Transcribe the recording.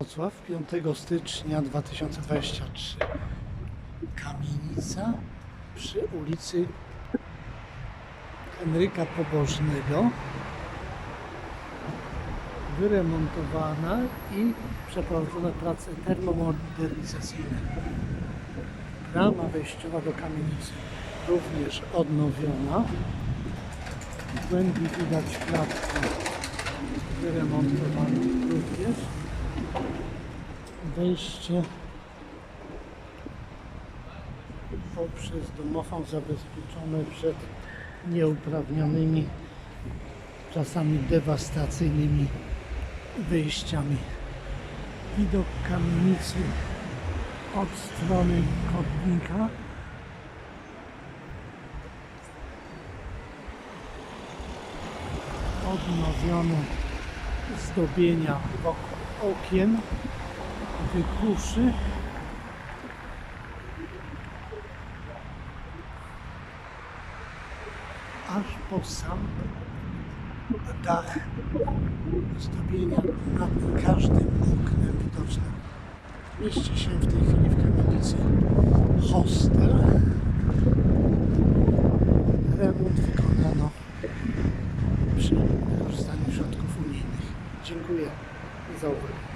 Wrocław 5 stycznia 2023. Kamienica przy ulicy Henryka Pobożnego wyremontowana i przeprowadzone prace termomodernizacyjne. Brama wejściowa do kamienicy również odnowiona. W głębi widać klatkę wyremontowaną również wejście poprzez domofon zabezpieczone przed nieuprawnionymi, czasami dewastacyjnymi wyjściami. Widok kamienicy od strony chodnika. Odnowione zdobienia wokół okien wykuszy. Aż po sam dach zdobienia nad każdym oknem widocznym. Mieści się w tej chwili w kamienicy hostel. Remont wykonano przy wykorzystaniu środków unijnych. Dziękuję is over.